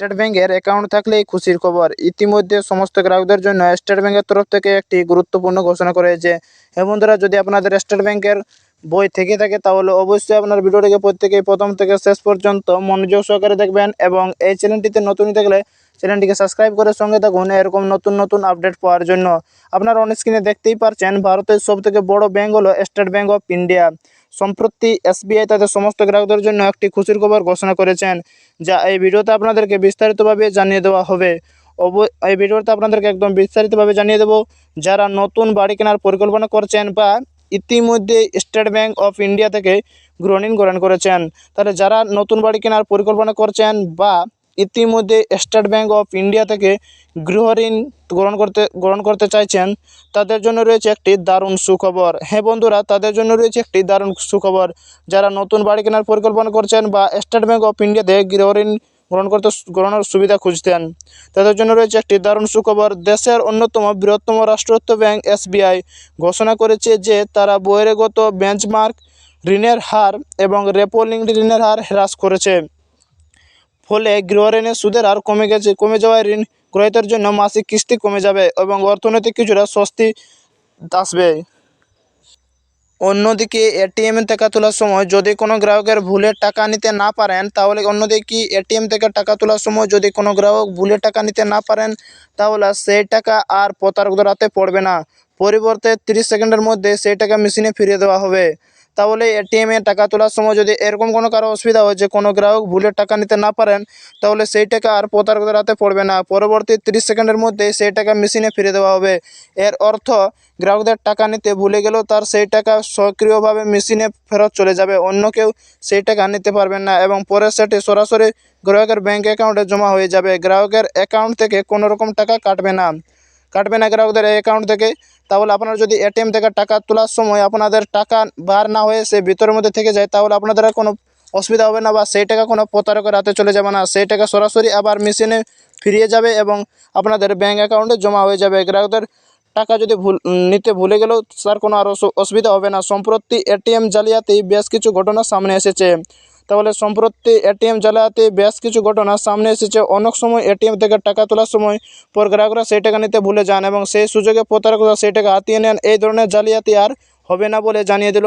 State ব্যাংকের account থাকলেই খুশির খবর। ইতিমধ্যে সমস্ত গ্রাহকদের জন্য স্টেট ব্যাংকের তরফ থেকে একটি গুরুত্বপূর্ণ ঘোষণা করা হয়েছে। হ্যাঁ বন্ধুরা যদি আপনাদের স্টেট ব্যাংকের বই থেকে থাকে, তাহলে অবশ্যই আপনার ভিডিওটিকে প্রত্যেকেই প্রথম থেকে শেষ পর্যন্ত মনোযোগ সহকারে দেখবেন এবং এই চ্যানেলটিতে নতুন থাকলে চ্যানেলটিকে সাবস্ক্রাইব করে সঙ্গে থাকুন এরকম নতুন নতুন আপডেট পাওয়ার জন্য। আপনারা অন স্ক্রিনে দেখতেই পারছেন, ভারতের সবথেকে বড় ব্যাঙ্ক হলো স্টেট ব্যাঙ্ক অফ ইন্ডিয়া সম্প্রতি এসবিআই তাদের সমস্ত গ্রাহকদের জন্য একটি খুশির খবর ঘোষণা করেছেন, যা এই ভিডিওতে আপনাদেরকে বিস্তারিতভাবে জানিয়ে দেওয়া হবে। অব, এই ভিডিওতে আপনাদেরকে একদম বিস্তারিতভাবে জানিয়ে দেবো, যারা নতুন বাড়ি কেনার পরিকল্পনা করছেন বা ইতিমধ্যে স্টেট ব্যাংক অফ ইন্ডিয়া থেকে গৃহঋণ গ্রহণ করেছেন। তাহলে যারা নতুন বাড়ি কেনার পরিকল্পনা করছেন বা ইতিমধ্যে স্টেট ব্যাংক অফ ইন্ডিয়া থেকে গৃহঋণ গ্রহণ করতে গ্রহণ করতে চাইছেন, তাদের জন্য রয়েছে একটি দারুণ সুখবর। হ্যাঁ বন্ধুরা, তাদের জন্য রয়েছে একটি দারুণ সুখবর। যারা নতুন বাড়ি কেনার পরিকল্পনা করছেন বা স্টেট ব্যাংক অফ ইন্ডিয়াতে গৃহঋণ গ্রহণ করতে গ্রহণের সুবিধা খুঁজতেন তাদের জন্য রয়েছে একটি দারুণ সুখবর। দেশের অন্যতম বৃহত্তম রাষ্ট্রায়ত্ত ব্যাংক এসবিআই ঘোষণা করেছে যে, তারা বহিরাগত বেঞ্চমার্ক ঋণের হার এবং রেপো ঋণের হার হ্রাস করেছে। ফলে গৃহঋণের সুদের হার কমে গেছে। কমে যাওয়ায় ঋণ গ্রহীতার জন্য মাসিক কিস্তি কমে যাবে এবং অর্থনৈতিক কিছুটা স্বস্তি আসবে। অন্যদিকে এটিএম থেকে তোলার সময় যদি কোনো গ্রাহকের ভুলে টাকা নিতে না পারেন, তাহলে অন্যদিকে এটিএম থেকে টাকা তোলার সময় যদি কোনো গ্রাহক ভুলে টাকা নিতে না পারেন, তাহলে সেই টাকা আর প্রতারকদের হাতে পড়বে না। পরিবর্তে তিরিশ সেকেন্ডের মধ্যে সেই টাকা মেশিনে ফিরিয়ে দেওয়া হবে। তাহলে এটিএমে টাকা তোলার সময় যদি এরকম কোনো কারও অসুবিধা হয় যে কোনো গ্রাহক ভুলে টাকা নিতে না পারেন, তাহলে সেই টাকা আর প্রতারকদের হাতে পড়বে না। পরবর্তী তিরিশ সেকেন্ডের মধ্যে সেই টাকা মেশিনে ফিরে দেওয়া হবে। এর অর্থ, গ্রাহকদের টাকা নিতে ভুলে গেলেও তার সেই টাকা সক্রিয়ভাবে মেশিনে ফেরত চলে যাবে। অন্য কেউ সেই টাকা নিতে পারবেন না এবং পরে সেটি সরাসরি গ্রাহকের ব্যাঙ্ক অ্যাকাউন্টে জমা হয়ে যাবে। গ্রাহকের অ্যাকাউন্ট থেকে কোনো রকম টাকা কাটবে না। কাটবে না গ্রাহকদের অ্যাকাউন্ট থেকে। তাহলে আপনারা যদি এটিএম থেকে টাকা তোলার সময় আপনাদের টাকা বার না হয়ে সে ভিতরের মধ্যে থেকে যায়, তাহলে আপনাদের কোনো অসুবিধা হবে না বা সেই টাকা কোনো প্রতারকের হাতে চলে যাবে না। সেই টাকা সরাসরি আবার মেশিনে ফিরিয়ে যাবে এবং আপনাদের ব্যাঙ্ক অ্যাকাউন্টে জমা হয়ে যাবে। গ্রাহকদের টাকা যদি ভুল নিতে ভুলে গেলেও তার কোনো আর অসু- অসুবিধা হবে না। সম্প্রতি এটিএম জালিয়াতি বেশ কিছু ঘটনা সামনে এসেছে। তাহলে সম্প্রতি এটিএম জালিয়াতি বেশ কিছু ঘটনা সামনে এসেছে। অনেক সময় এটিএম থেকে টাকা তোলার সময় পর গ্রাহকরা সেই টাকা নিতে ভুলে যান এবং সেই সুযোগে প্রতারকরা সেই টাকা হাতিয়ে নেন। এই ধরনের জালিয়াতি আর হবে না বলে জানিয়ে দিল